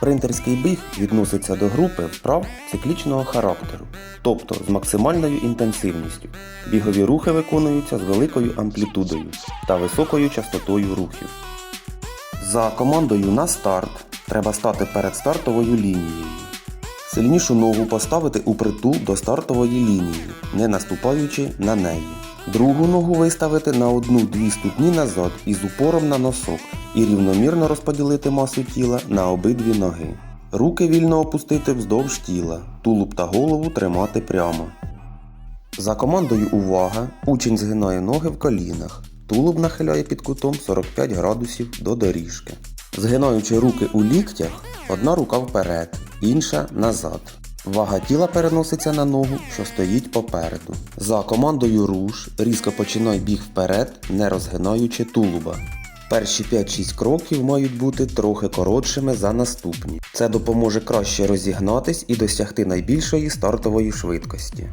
Спринтерський біг відноситься до групи вправ циклічного характеру, тобто з максимальною інтенсивністю. Бігові рухи виконуються з великою амплітудою та високою частотою рухів. За командою на старт треба стати перед стартовою лінією. Сильнішу ногу поставити у притул до стартової лінії, не наступаючи на неї. Другу ногу виставити на одну-дві ступні назад із упором на носок і рівномірно розподілити масу тіла на обидві ноги. Руки вільно опустити вздовж тіла, тулуб та голову тримати прямо. За командою увага, учень згинає ноги в колінах, тулуб нахиляє під кутом 45 градусів до доріжки. Згинаючи руки у ліктях, одна рука вперед, інша назад. Вага тіла переноситься на ногу, що стоїть попереду. За командою руш різко починай біг вперед, не розгинаючи тулуба. Перші 5-6 кроків мають бути трохи коротшими за наступні. Це допоможе краще розігнатись і досягти найбільшої стартової швидкості.